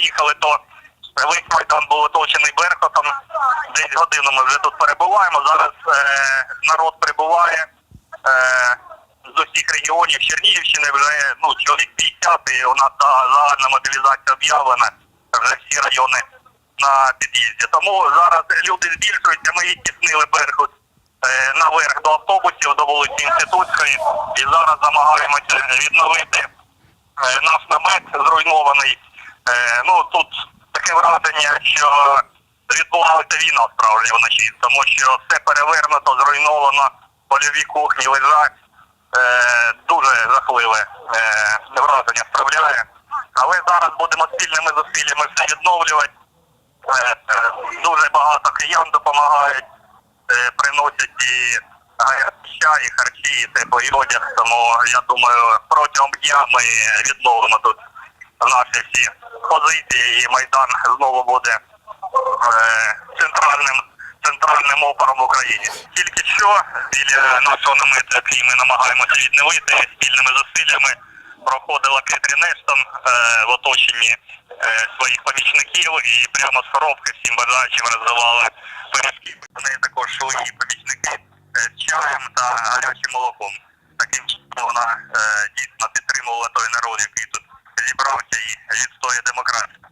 приїхали, то весь майдан був оточений Беркутом. Десь годину ми вже тут перебуваємо. Зараз е, народ прибуває е, з усіх регіонів Чернігівщини вже ну, чоловік 50 і у нас загальна мобілізація об'явлена. Вже всі райони на під'їзді. Тому зараз люди збільшуються, ми відтіснили Беркут е, наверх до автобусів, до вулиці Інститутської. І зараз намагаємося відновити е, наш намет зруйнований. Е, ну тут таке враження, що відбувалася війна справді вночі, тому що все перевернуто, зруйновано, польові кухні лежать. Е, дуже жахливе е, враження справляє. Але зараз будемо спільними зусиллями все відновлювати. Е, е, дуже багато киян допомагають, е, приносять і гаряча, і харчі, і теплий одяг. Тому я думаю, протягом дня ми відновимо тут наші всі позиції, і майдан знову буде е, центральним центральним опором в Україні. Тільки що біля нашого намету, який ми намагаємося відновити спільними зусиллями, проходила Кетрін Ештон е, в оточенні е, своїх помічників і прямо з коробки всім бажаючим роздавали пиріжки. В неї також йшли її помічники е, з чаєм та гарячим молоком. Таким чином вона е, дійсно підтримувала той народ, який тут зібрався і відстоює демократію.